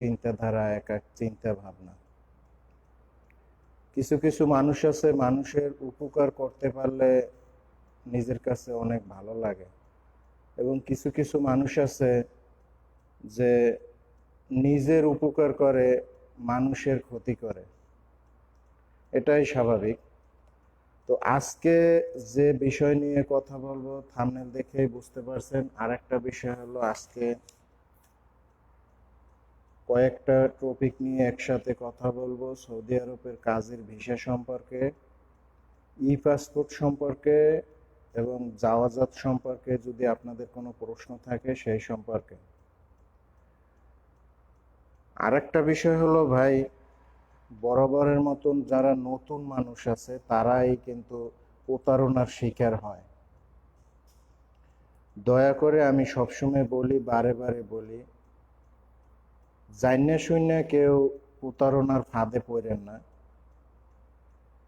চিন্তাধারা এক এক চিন্তা ভাবনা কিছু কিছু মানুষ আছে, মানুষের উপকার করতে পারলে নিজের কাছে অনেক ভালো লাগে। এবং কিছু কিছু মানুষ আছে যে নিজের উপকার করে, মানুষের ক্ষতি করে। এটাই স্বাভাবিক। তো আজকে যে বিষয় নিয়ে কথা বলব থামনেল দেখেই বুঝতে পারছেন। আর একটা বিষয় হলো আজকে কয়েকটা টপিক নিয়ে একসাথে কথা বলব। সৌদি আরবের কাজের ভিসা সম্পর্কে ই পাসপোর্ট সম্পর্কে এবং যাওয়াজাত সম্পর্কে যদি আপনাদের কোনো প্রশ্ন থাকে সেই সম্পর্কে। আরেকটা বিষয় হলো ভাই, বরাবরের মতন যারা নতুন মানুষ আছে তারাই কিন্তু প্রতারণার শিকার হয়। দয়া করে আমি সবসময় বলি, বারে বারে বলি জাইনে শুনে কেউ প্রতারণার ফাঁদে পড়েন না।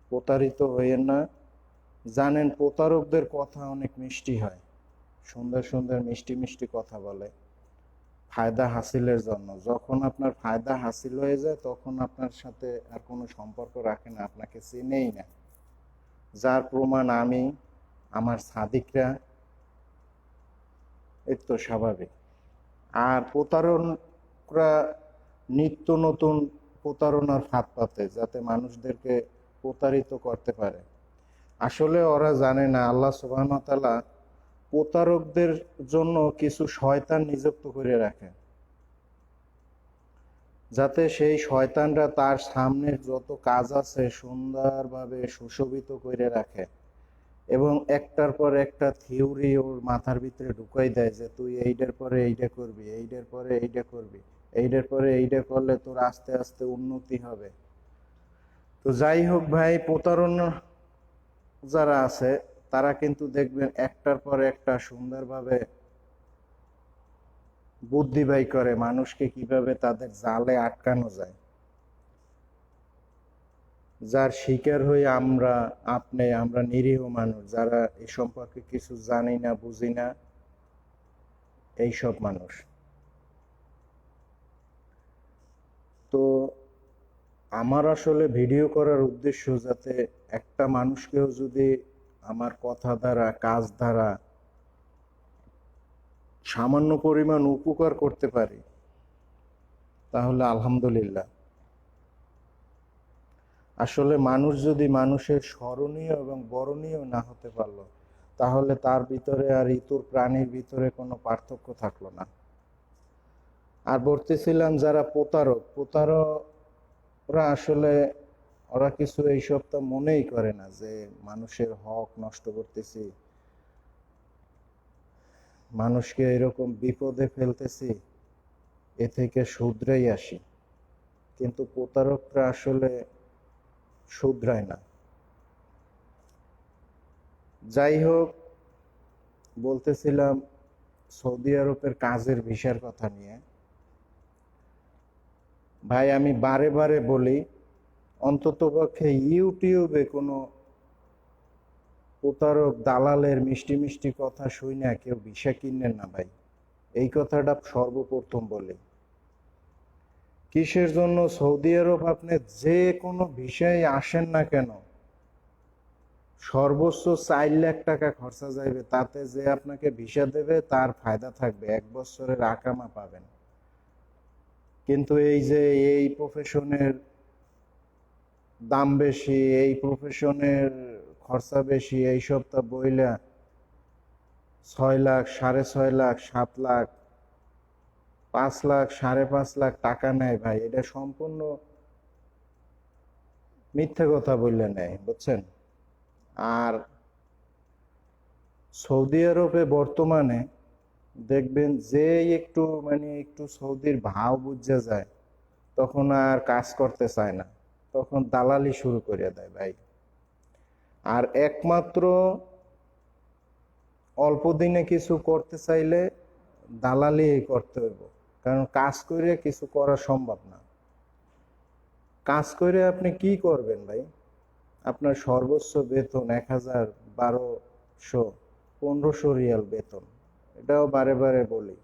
প্রতারিত হইয়েন না। জানেন প্রতারকদের কথা অনেক মিষ্টি হয়। সুন্দর সুন্দর মিষ্টি মিষ্টি কথা বলে। ফায়দা হাসিলের জন্য। যখন আপনার ফায়দা হাসিল হয়ে যায়, তখন আপনার সাথে আর কোনো সম্পর্ক রাখে না। আপনাকে চিনেই না। যার প্রমাণ আমি, আমার সাদিকরা এর তো স্বাভাবিক। আর প্রতারণরা নিত্য নতুন প্রতারণার ফাঁদ পাতে যাতে মানুষদেরকে প্রতারিত করতে পারে। আসলে ওরা জানে না, আল্লাহ সুবাহতালা প্রতারকদের জন্য কিছু শয়তান নিযুক্ত করে রাখে। যাতে সেই শয়তানরা তার সামনের যত কাজ আছে সুন্দরভাবে সুশোভিত করে রাখে এবং একটার পর একটা থিওরি ওর মাথার ভিতরে ঢুকাই দেয় যে, তুই এইটার পরে এইটা করবি, এইটার পরে এইটা করবি। এইটার পরে এইটা করলে তোর আস্তে আস্তে উন্নতি হবে। তো যাই হোক ভাই, প্রতারণা যারা আছে, তারা কিন্তু দেখবেন একটার পর একটা সুন্দরভাবে বুদ্ধি ব্যয় করে মানুষকে কীভাবে তাদের জালে আটকানো যায়। যার শিকার হয়ে আমরা, আপনি, আমরা নিরীহ মানুষ, যারা এ সম্পর্কে কিছু জানি না, বুঝি না, এইসব মানুষ। তো আমার আসলে ভিডিও করার উদ্দেশ্য যাতে একটা মানুষকেও যদি আমার কথা দ্বারা, কাজ দ্বারা সামান্য পরিমাণ উপকার করতে পারি, তাহলে আলহামদুলিল্লাহ। আসলে মানুষ যদি মানুষের স্মরণীয় এবং বরণীয় না হতে পারল, তাহলে তার ভিতরে আর ইতুর প্রাণীর ভিতরে কোনো পার্থক্য থাকল না। আর বলতেছিলাম যারা প্রতারক, প্রতারকরা আসলে ওরা কিছু এইসব তো মনেই করে না যে মানুষের হক নষ্ট করতেছি, মানুষকে এরকম বিপদে ফেলতেছি, এ থেকে শুধরাই আসি। কিন্তু প্রতারকরা আসলে শুধরায় না। যাই হোক, বলতেছিলাম সৌদি আরবের কাজের ভিসার কথা নিয়ে। ভাই, আমি বারে বারে বলি অন্ততপক্ষে ইউটিউবে কোনো প্রতারক দালালের মিষ্টি মিষ্টি কথা শুই না, কেউ ভিসা কিনেন না ভাই। এই কথাটা সর্বপ্রথম বলি। কিসের জন্য? সৌদি আরব আপনি যে কোনো বিষয়ে আসেন না কেন, সর্বোচ্চ চার লাখ টাকা খরচা যাইবে, তাতে যে আপনাকে ভিসা দেবে, তার ফায়দা থাকবে, এক বছরের আকামা পাবেন। কিন্তু এই যে এই প্রফেশনের দাম বেশি, এই প্রফেশনের খরচা বেশি, এই সবটা বইলা ছয় লাখ, সাড়ে ছয় লাখ, সাত লাখ, পাঁচ লাখ, সাড়ে পাঁচ লাখ টাকা নেয় ভাই। এটা সম্পূর্ণ মিথ্যে কথা বললে নেয়, বুঝছেন? আর সৌদি আরবে বর্তমানে দেখবেন যে একটু মানে একটু সৌদির ভাও বুঝা যায়, তখন আর কাজ করতে চায় না। তখন দালালি শুরু করে দেয় ভাই। আর একমাত্র অল্প দিনে কিছু করতে চাইলে দালালি করতে হইব। কারণ কাজ করে কিছু করা সম্ভব না। কাজ করে আপনি কি করবেন ভাই? আপনার সর্বোচ্চ বেতন এক হাজার বারোশো, পনেরোশো রিয়াল বেতন। এটাও বারে বারে বলি।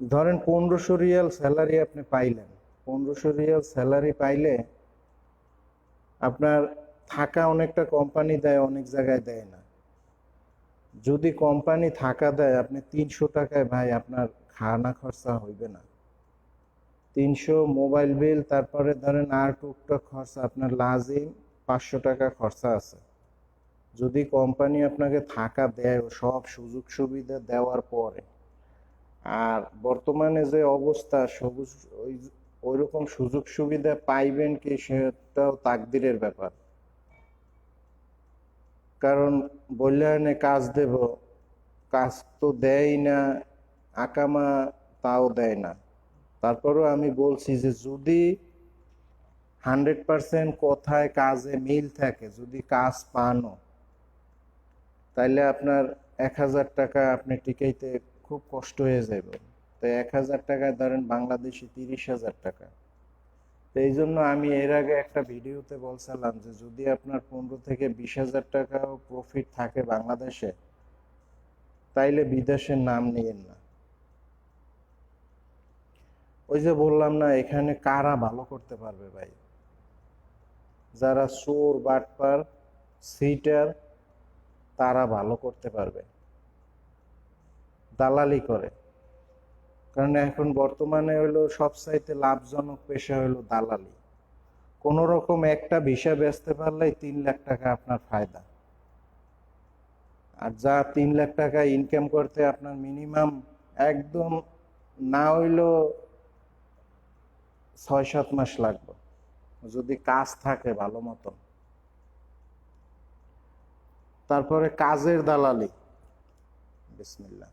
ধরেন পনেরোশো রিয়াল স্যালারি আপনি পাইলেন। পনেরোশো রিয়াল স্যালারি পাইলে আপনার থাকা অনেকটা কোম্পানি দেয়, অনেক জায়গায় দেয় না। যদি কোম্পানি থাকা দেয়, আপনি তিনশো টাকায় ভাই আপনার খানা খরচা হইবে না। তিনশো মোবাইল বিল তারপরে ধরেন আর টুকটাক খরচা, আপনার লাজিম পাঁচশো টাকা খরচা আছে। যদি কোম্পানি আপনাকে থাকা দেয় সব সুযোগ সুবিধা দেওয়ার পরে, আর বর্তমানে যে অবস্থা, সবুজ ওই ওই রকম সুযোগ সুবিধা পাইবেন কি সেটাও তাকদিরের ব্যাপার। কারণ বললেন, কাজ দেব, কাজ তো দেয় না, আকামা তাও দেয় না। তারপরেও আমি বলছি যে যদি হান্ড্রেড পার্সেন্ট কোথায় কাজে মিল থাকে, যদি কাজ পানও তাইলে আপনার এক হাজার টাকা আপনি টিকাইতে খুব কষ্ট হয়ে যাবে তো এক হাজার টাকায় ধরেন বাংলাদেশি তিরিশ হাজার টাকা। তো এই জন্য আমি এর আগে একটা ভিডিওতে বলছিলাম যে যদি আপনার পনেরো থেকে বিশ হাজার টাকাও প্রফিট থাকে বাংলাদেশে, তাইলে বিদেশের নাম নিয়েন না। ওই যে বললাম না, এখানে কারা ভালো করতে পারবে ভাই? যারা চোর, বাটপার, সিটার তারা ভালো করতে পারবে। দালালি করে। কারণ এখন বর্তমানে হলো সবচাইতে লাভজনক পেশা হলো দালালি। কোন রকম একটা ভিসা বেচতে পারলেই তিন লাখ টাকা আপনার ফায়দা। আর যা তিন লাখ টাকা ইনকাম করতে আপনার মিনিমাম একদম না হইল ছয় সাত মাস লাগবে। যদি কাজ থাকে ভালো মতন। তারপরে কাজের দালালি। বিসমিল্লাহ।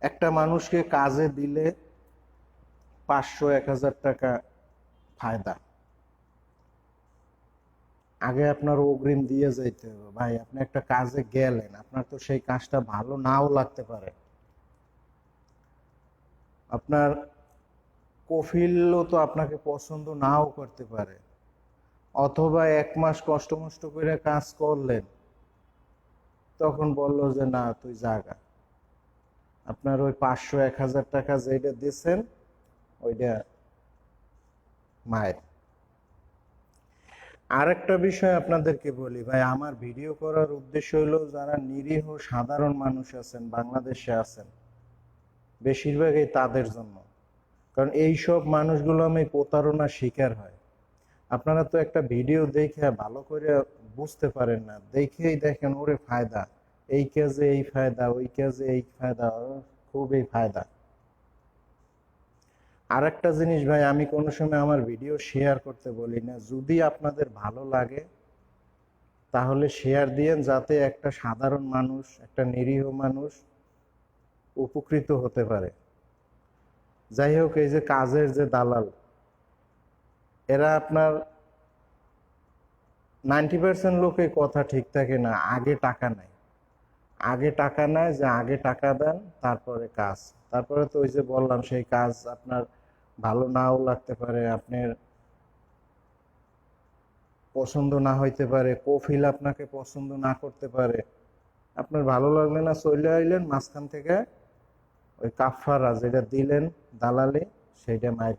একটা মানুষকে কাজে দিলে পাঁচশো, এক হাজার টাকা ফায়দা। আগে আপনার অগ্রিম দিয়ে যাইতে হবে। ভাই, আপনি একটা কাজে গেলেন, আপনার তো সেই কাজটা ভালো নাও লাগতে পারে। আপনার কফিলও তো আপনাকে পছন্দ নাও করতে পারে। অথবা এক মাস কষ্ট মষ্ট করে কাজ করলেন, তখন বলল যে, না, তুই জাগা। আপনার ওই পাঁচশো এক হাজার টাকা যেটা দিচ্ছেন ওইটা মায়ের। আরেকটা বিষয় আপনাদেরকে বলি, ভাই, আমার ভিডিও করার উদ্দেশ্য হলো যারা নিরীহ সাধারণ মানুষ আছেন, বাংলাদেশে আছেন, বেশিরভাগই তাদের জন্য। কারণ এই সব মানুষগুলো আমি প্রতারণার শিকার হয়। আপনারা তো একটা ভিডিও দেখে ভালো করে বুঝতে পারেন না। দেখেই দেখেন, ওরে ফায়দা, এই কাজে এই ফায়দা, ওই কাজে এই ফায়দা, খুবই ফায়দা। আর একটা জিনিস ভাই, আমি কোনো সময় আমার ভিডিও শেয়ার করতে বলি না। যদি আপনাদের ভালো লাগে, তাহলে শেয়ার দিয়েন যাতে একটা সাধারণ মানুষ, একটা নিরীহ মানুষ উপকৃত হতে পারে। যাই হোক, এই যে কাজের যে দালাল, এরা আপনার নাইনটি পার্সেন্ট লোকের কথা ঠিক থাকে না, আগে টাকা নেয় আগে টাকা নেয় যে আগে টাকা দেন, তারপরে কাজ। তারপরে তো ওই যে বললাম, সেই কাজ আপনার ভালো নাও লাগতে পারে, আপনার পছন্দ না হইতে পারে, কফিল আপনাকে পছন্দ না করতে পারে। আপনার ভালো লাগলে না চলে আইলেন, মাঝখান থেকে ওই কাফারা যেটা দিলেন দালালি সেইটা মাইর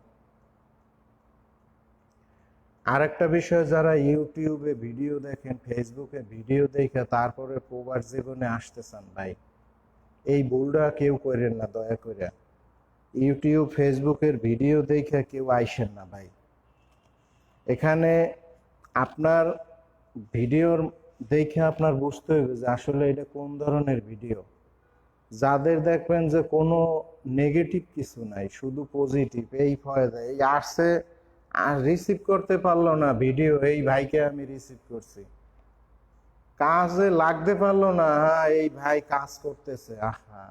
আরেকটা বিষয়, যারা ইউটিউবে ভিডিও দেখেন, ফেসবুকে ভিডিও দেখে তারপরে প্রবার জীবনে আসতে চান, ভাই, এই ভুলটা কেউ করেন না, দয়া করে ইউটিউব, ফেসবুকের ভিডিও দেখে কেউ আইসেন না, ভাই। এখানে আপনার ভিডিওর দেখে আপনার বুঝতে হবে যে আসলে এটা কোন ধরনের ভিডিও। যাদের দেখবেন যে কোনো নেগেটিভ কিছু নাই, শুধু পজিটিভ এই ফয়দা এই আসছে, আর রিসিভ করতে পারল না ভিডিও এই ভাইকে আমি রিসিভ করছি। কাজে লাগতে পারল না হ্যাঁ এই ভাই কাজ করতেছে, আহা।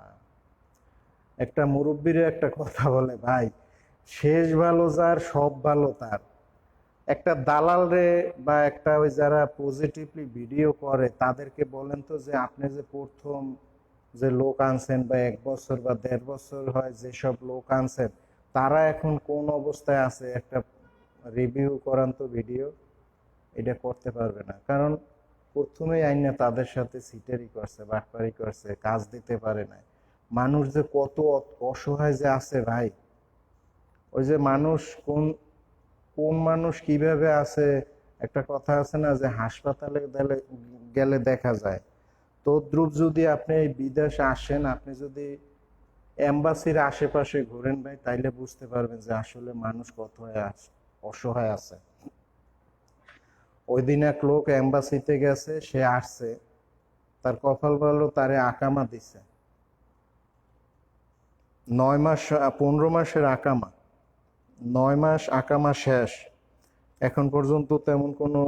একটা মুরব্বীর একটা কথা বলে, ভাই, শেষ ভালো যার, সব ভালো তার। একটা দালাল রে বা একটা ওই যারা পজিটিভলি ভিডিও করে, তাদেরকে বলেন তো যে, আপনি যে প্রথম যে লোক আনছেন বা এক বছর বা দেড় বছর হয় যেসব লোক আনছেন, তারা এখন কোন অবস্থায় আছে? একটা রিভিউ করান তো ভিডিও এটা করতে পারবে না। কারণ প্রথমেই আইনা তাদের সাথে সিটারি করছে, বাটপারি করছে, কাজ দিতে পারে না। মানুষ যে কত অসহায় যে আছে ভাই, ওই যে মানুষ কোন কোন মানুষ কীভাবে আছে? একটা কথা আছে না যে হাসপাতালে গেলে- গেলে দেখা যায়। তদ্রুপ যদি আপনি বিদেশে আসেন, আপনি যদি এম্বাসির আশেপাশে ঘোরেন ভাই, তাইলে বুঝতে পারবেন যে আসলে মানুষ কত অসহায় আছে। ওই দিন এক লোক এম্বাসিতে গেছে, সে আসছে, তার কপাল ভালো, তারে আকামা দিছে। নয় মাস, পনেরো মাসের আকামা। নয় মাস আকামা শেষ। এখন পর্যন্ত তেমন কোনো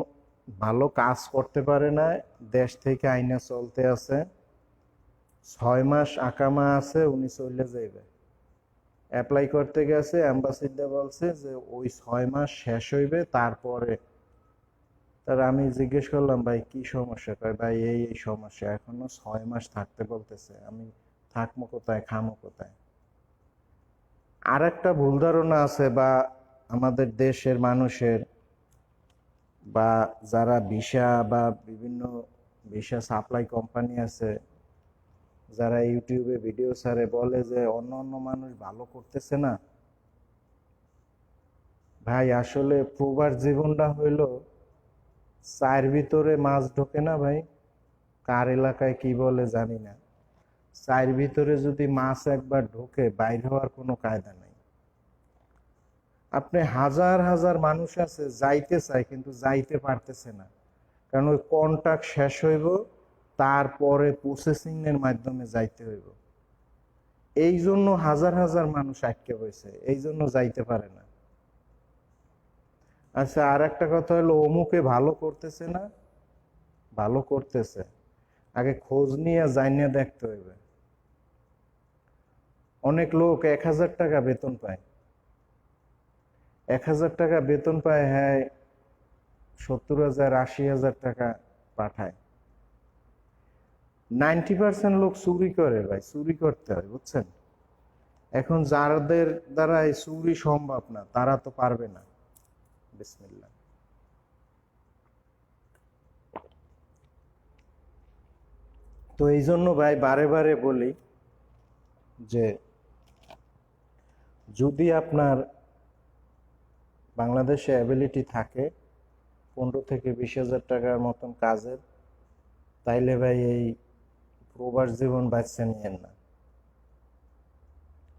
ভালো কাজ করতে পারে না, দেশ থেকে আইনা চলতে আছে। ছয় মাস আকামা আছে, উনি চলে যাইবে। অ্যাপ্লাই করতে গেছে, অ্যাম্বাসিডে বলছে যে ওই ছয় মাস শেষ হইবে, তারপরে। তার আমি জিজ্ঞেস করলাম, ভাই, কি সমস্যা? কয়, ভাই, এই এই সমস্যা, এখনও ছয় মাস থাকতে বলতেছে। আমি থাকব কোথায়, খামো কোথায়? আর একটা ভুল ধারণা আছে বা আমাদের দেশের মানুষের বা যারা ভিসা বা বিভিন্ন ভিসা সাপ্লাই কোম্পানি আছে, যারা ইউটিউবে ভিডিও ছাড়ে, বলে যে অন্য অন্য মানুষ ভালো করতেছে না। ভাই, আসলে প্রবার জীবনটা হইল চায়ের ভিতরে মাছ ঢোকে না ভাই? কার এলাকায় কি বলে জানি না। চায়ের ভিতরে যদি মাছ একবার ঢোকে, বাইর হওয়ার কোনো কায়দা নাই। আপনি হাজার হাজার মানুষ আছে, যাইতে চায়, কিন্তু যাইতে পারতেছে না। কারণ ওই কন্ট্রাক্ট শেষ হইব, তারপরে প্রসেসিং এর মাধ্যমে যাইতে হইব। এই জন্য হাজার হাজার মানুষ আটকে হয়েছে এই জন্য যাইতে পারে না। আচ্ছা আর একটা কথা হলো, অমুকে ভালো করতেছে না? ভালো করতেছে। আগে খোঁজ নিয়ে জানিয়ে দেখতে হইবে। অনেক লোক এক হাজার টাকা বেতন পায়। এক হাজার টাকা বেতন পায় হ্যাঁ সত্তর হাজার, আশি হাজার টাকা পাঠায়। নাইনটি পার্সেন্ট লোক চুরি করে ভাই, চুরি করতে হয়, বুঝছেন? এখন যাদের দ্বারা চুরি সম্ভব না, তারা তো পারবে না। বিসমিল্লাহ। তো এই জন্য ভাই বারে বারে বলি যে, যদি আপনার বাংলাদেশে অ্যাবিলিটি থাকে পনেরো থেকে বিশ হাজার টাকার মতন কাজের। তাইলে ভাই এই প্রবাস জীবন বাঁচতে নিয়েন না।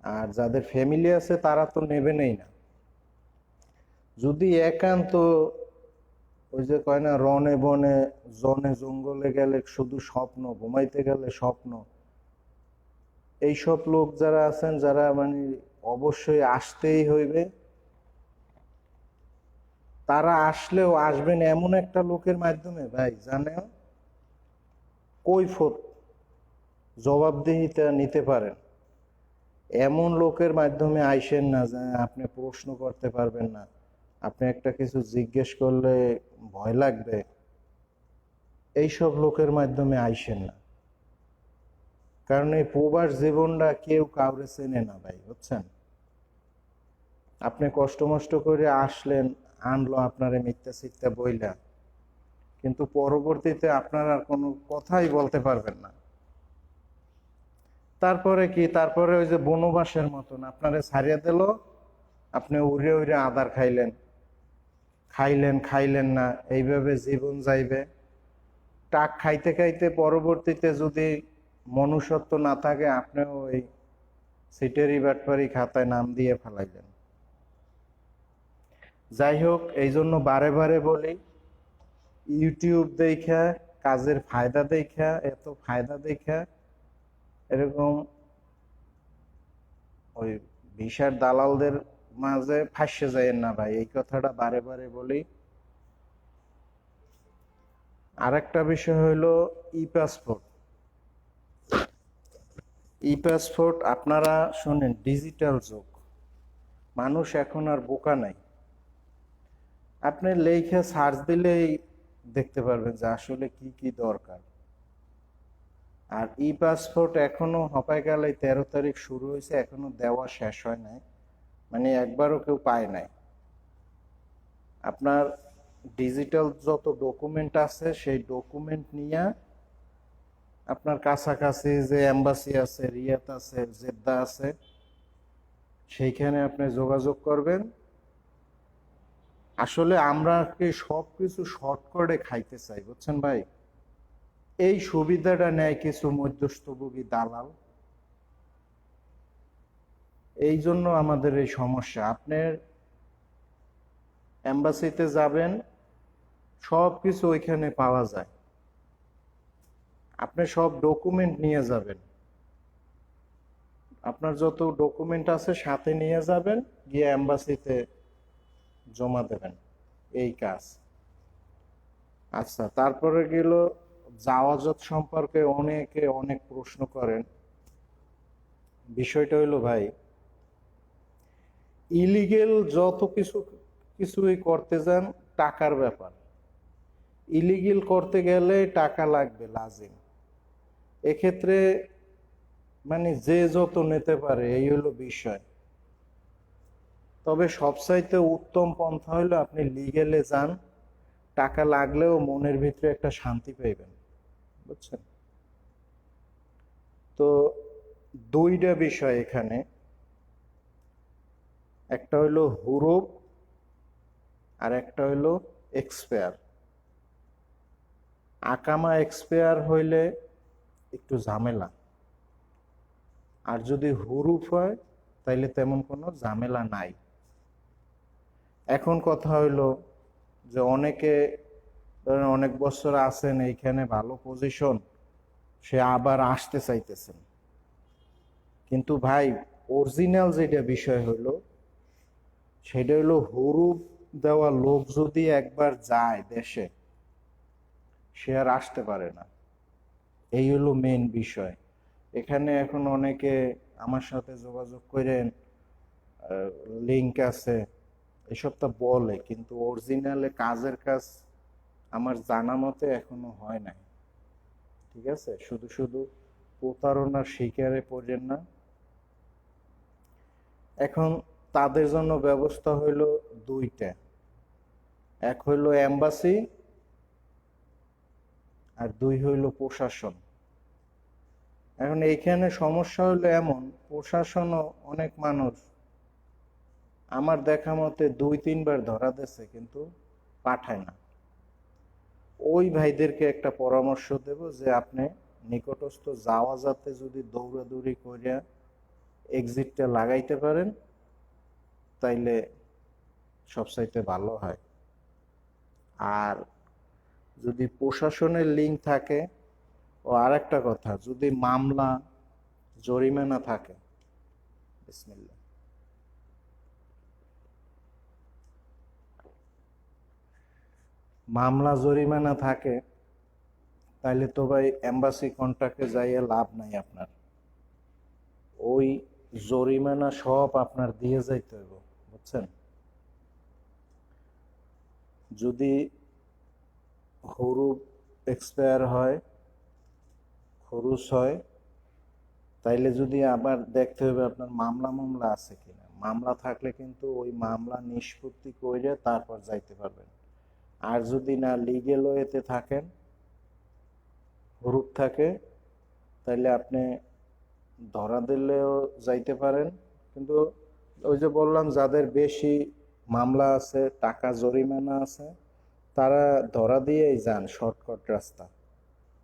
আর যাদের ফ্যামিলি আছে তারা তো নেবেনই না। যদি একান্ত ওই যে কয় না রনে বনে, জনে জঙ্গলে গেলে শুধু স্বপ্ন, ঘুমাইতে গেলে স্বপ্ন, এইসব লোক যারা আছেন, যারা মানে অবশ্যই আসতেই হইবে। তারা আসলেও আসবেন এমন একটা লোকের মাধ্যমে, ভাই জানেন? কৈফত, জবাবদিহিতা নিতে পারেন। এমন লোকের মাধ্যমে আইসেন না যে আপনি প্রশ্ন করতে পারবেন না। আপনি একটা কিছু জিজ্ঞেস করলে ভয় লাগবে। এইসব লোকের মাধ্যমে আইসেন না। কারণ এই প্রবাস জীবনটা কেউ কাউরে চেনে না, ভাই, বুঝছেন? আপনি কষ্ট মষ্ট করে আসলেন আনলো, আপনারে মিথ্যা সিথ্যা বইলা। কিন্তু পরবর্তীতে আপনার আর কোনো কথাই বলতে পারবেন না। তারপরে কি? তারপরে ওই যে বনবাসের মতন আপনারে ছাড়িয়ে দিল, আপনি উড়ে উড়ে আদার খাইলেন। খাইলেন খাইলেন না, এইভাবে জীবন যাইবে। টাক খাইতে খাইতে পরবর্তীতে যদি মনুষ্যত্ব না থাকে, আপনিও ওই সিটেরি বাটপারি খাতায় নাম দিয়ে ফেলাইলেন। যাই হোক এই জন্য বারে বারে বলি ইউটিউব দেখা, কাজের ফায়দা দেখা, এত ফায়দা দেখা, এরকম ওই ভিসার দালালদের মাঝে ফাঁসে যায় না ভাই। এই কথাটা বারে বারে বলি। আরেকটা বিষয় হইল ই পাসপোর্ট ই পাসপোর্ট আপনারা শোনেন ডিজিটাল যুগ। মানুষ এখন আর বোকা নাই। আপনি লেখে সার্চ দিলেই দেখতে পারবেন যে আসলে কি কি দরকার। আর ই পাসপোর্ট এখনও হপায় গেলে তেরো তারিখ শুরু হয়েছে, এখনও দেওয়া শেষ হয় নাই। মানে একবারও কেউ পায় নাই। আপনার ডিজিটাল যত ডকুমেন্ট আছে, সেই ডকুমেন্ট নিয়ে আপনার কাছাকাছি যে এম্বাসি আছে রিয়াত আছে, জেদ্দা আছে, সেইখানে আপনি যোগাযোগ করবেন। আসলে আমরা কি সব কিছু শর্টকাটে খাইতে চাই, বুঝছেন ভাই? এই সুবিধাটা নেয় কিছু মধ্যস্থভোগী দালাল। এই জন্য আমাদের এই সমস্যা। আপনার এম্বাসিতে যাবেন সব কিছু ওইখানে পাওয়া যায়। আপনি সব ডকুমেন্ট নিয়ে যাবেন। আপনার যত ডকুমেন্ট আছে সাথে নিয়ে যাবেন, গিয়ে এম্বাসিতে জমা দেবেন। এই কাজ। আচ্ছা তারপরে গেল যাওয়াজত সম্পর্কে অনেকে অনেক প্রশ্ন করেন। বিষয়টা হইল, ভাই ইলিগেল যত কিছু, কিছুই করতে যান, টাকার ব্যাপার। ইলিগেল করতে গেলে টাকা লাগবে, লাজিম। এক্ষেত্রে মানে যে যত নিতে পারে, এই হলো বিষয়। তবে সবচাইতে উত্তম পন্থা হলো আপনি লিগেলে যান, টাকা লাগলেও মনের ভিতরে একটা শান্তি পাইবেন, বুঝছেন? তো দুইটা বিষয় এখানে। একটা হইল হুরুপ, আর একটা হইল এক্সপায়ার আকামা এক্সপায়ার হইলে একটু ঝামেলা। আর যদি হুরুপ হয়, তাইলে তেমন কোনো ঝামেলা নাই। এখন কথা হইল যে অনেকে ধরেন অনেক বছর আছেন এইখানে ভালো পজিশন সে আবার আসতে চাইতেছেন। কিন্তু ভাই অরিজিনাল যেটা বিষয় হইল, সেটা হইল হুরুপ দেওয়া লোক যদি একবার যায় দেশে, সে আর আসতে পারে না। এই হলো মেন বিষয়। এখানে এখন অনেকে আমার সাথে যোগাযোগ করেন লিঙ্ক আছে। এসব তো বলে, কিন্তু অরিজিনালে কাজের কাজ আমার জানা মতে এখনও হয় নাই। ঠিক আছে? শুধু শুধু প্রতারণার শিকারে পড়েন না। এখন তাদের জন্য ব্যবস্থা হইল দুইটা। এক হইল এম্বাসি, আর দুই হইল প্রশাসন। এখন এইখানে সমস্যা হলো এমন, প্রশাসনও অনেক মানুষ আমার দেখা মতে দুই, তিনবার ধরা দিয়েছে, কিন্তু পাঠায় না। ওই ভাইদেরকে একটা পরামর্শ দেব যে আপনি নিকটস্থ যাওয়া যাতে যদি দৌড়াদৌড়ি করিয়া এক্সিটটা লাগাইতে পারেন, তাইলে সবসাইতে ভালো হয়। আর যদি প্রশাসনের লিঙ্ক থাকে, ও আরেকটা কথা, যদি মামলা, জরিমানা থাকে, বিসমিল্লাহ। মামলা জরিমানা থাকে, তাইলে তো ভাই এম্বাসি কন্ট্রাক্টে যাইয়ে লাভ নাই আপনার। ওই জরিমানা সব আপনার দিয়ে যাইতে হইব, বুঝছেন? যদি হরুপ এক্সপায়ার হয় খরচ হয়, তাইলে যদি আবার দেখতে হবে আপনার মামলা মামলা আছে কিনা। মামলা থাকলে কিন্তু ওই মামলা নিষ্পত্তি করে তারপর যাইতে পারবেন। আর যদি না লিগেল ওয়েতে থাকেন হরুপ থাকে তাহলে আপনি ধরা দিলেও যাইতে পারেন। কিন্তু ওই যে বললাম, যাদের বেশি মামলা আছে, টাকা জরিমানা আছে, তারা ধরা দিয়েই যান শর্টকাট রাস্তা।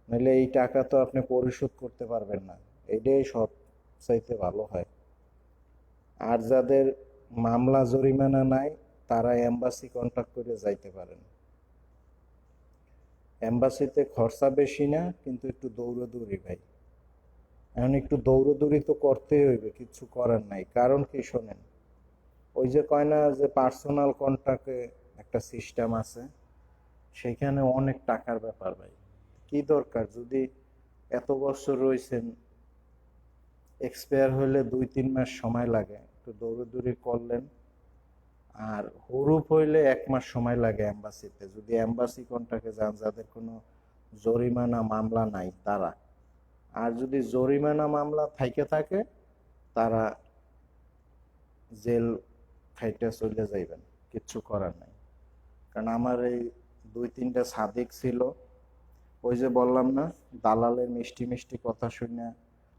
নাহলে এই টাকা তো আপনি পরিশোধ করতে পারবেন না। এটাই সব চাইতে ভালো হয়। আর যাদের মামলা জরিমানা নাই, তারা এম্বাসি কন্ট্যাক্ট করে যাইতে পারেন। এম্বাসিতে খরচা বেশি না, কিন্তু একটু দৌড়াদৌড়ি ভাই। এখন একটু দৌড়াদৌড়ি তো করতেই হইবে, কিছু করার নাই। কারণ কি শোনেন, ওই যে কয় না যে পার্সোনাল কন্ট্যাক্টে একটা সিস্টেম আছে, সেখানে অনেক টাকার ব্যাপার ভাই। কি দরকার? যদি এত বছর রয়েছেন এক্সপায়ার হলে দুই তিন মাস সময় লাগে, একটু দৌড়াদৌড়ি করলেন আর হুরুপ হইলে এক মাস সময় লাগে এম্বাসিতে। যদি এম্বাসি কন্ট্রাক্টে যান, যাদের কোনো জরিমানা মামলা নাই, তারা। আর যদি জরিমানা মামলা থাইকে থাকে, তারা জেল খাইতে চলে যাইবেন, কিচ্ছু করার নাই। কারণ আমার এই দুই, তিনটা সাদিক ছিল। ওই যে বললাম না, দালালের মিষ্টি মিষ্টি কথা শুনে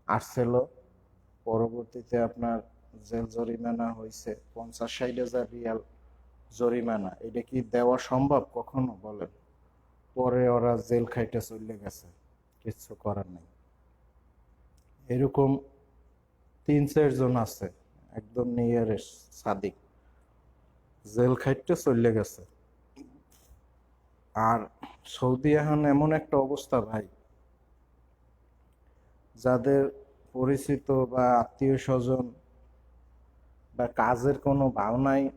আসছিল। পরবর্তীতে আপনার জেল জরিমানা হয়েছে পঞ্চাশ ষাট হাজার রিয়াল জরিমানা, এটা কি দেওয়া সম্ভব কখনো বলেন? পরে ওরা জেল খাইতে চলে গেছে, কিচ্ছু করার নেই। এরকম তিন চারজন আছে, একদম নিয়ারেস্ট সাদিক, জেল খাইতে চলে গেছে। আর সৌদি এখন এমন একটা অবস্থা ভাই, যাদের পরিচিত বা আত্মীয় স্বজন বা কাজের কোনো ভাও নাই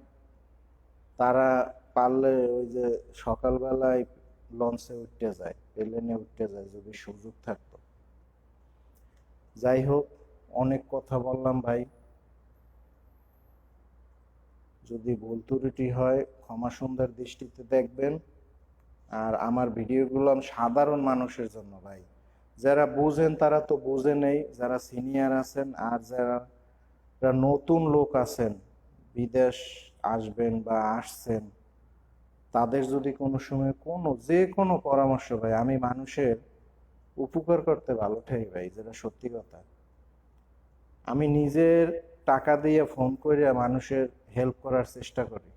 তারা পারলে ওই যে সকালবেলায় লঞ্চে উঠতে যায় প্লেনে উঠতে যায়, যদি সুযোগ থাকতো। যাই হোক, অনেক কথা বললাম ভাই। যদি ভুল ত্রুটি হয়, ক্ষমা সুন্দর দৃষ্টিতে দেখবেন। আর আমার ভিডিওগুলো সাধারণ মানুষের জন্য ভাই। যারা বুঝেন তারা তো বুঝে নেই, যারা সিনিয়র আছেন আর যারা যারা নতুন লোক আছেন, বিদেশ আসবেন বা আসছেন, তাদের যদি কোনো সময় কোনো, যে কোনো পরামর্শ ভাই, আমি মানুষের উপকার করতে ভালো ঠাই ভাই, যেটা সত্যি কথা। আমি নিজের টাকা দিয়ে ফোন করে মানুষের হেল্প করার চেষ্টা করি।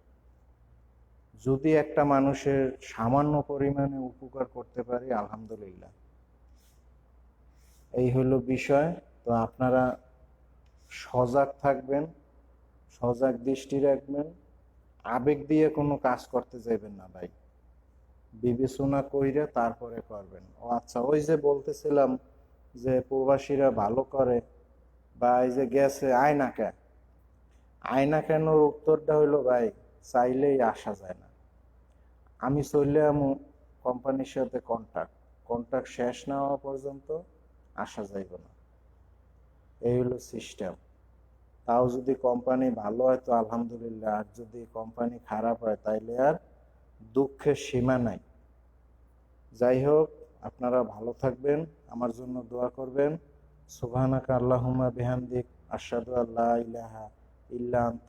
যদি একটা মানুষের সামান্য পরিমাণে উপকার করতে পারি, আলহামদুলিল্লাহ। এই হলো বিষয়। তো আপনারা সজাগ থাকবেন, সজাগ দৃষ্টি রাখবেন, আবেগ দিয়ে কোনো কাজ করতে যাইবেন না ভাই। বিবেচনা কইরে তারপরে করবেন। ও আচ্ছা ওই যে বলতেছিলাম যে প্রবাসীরা ভালো করে বা এই যে গেছে আয়না কেন? আয়না কেন উত্তরটা হইল, ভাই, চাইলেই আসা যায় না। আমি চললে আমি কোম্পানির সাথে কন্ট্যাক্ট কন্ট্যাক্ট শেষ না হওয়া পর্যন্ত আসা যাইব না। এই হলো সিস্টেম তাও যদি কোম্পানি ভালো হয় তো আলহামদুলিল্লাহ, আর যদি কোম্পানি খারাপ হয় তাইলে আর দুঃখের সীমা নাই। যাই হোক, আপনারা ভালো থাকবেন, আমার জন্য দোয়া করবেন। সুবহানাকা আল্লাহুম্মা বিহামদিক, আশহাদু আল্লা ইলাহা ইল্লা আনতা।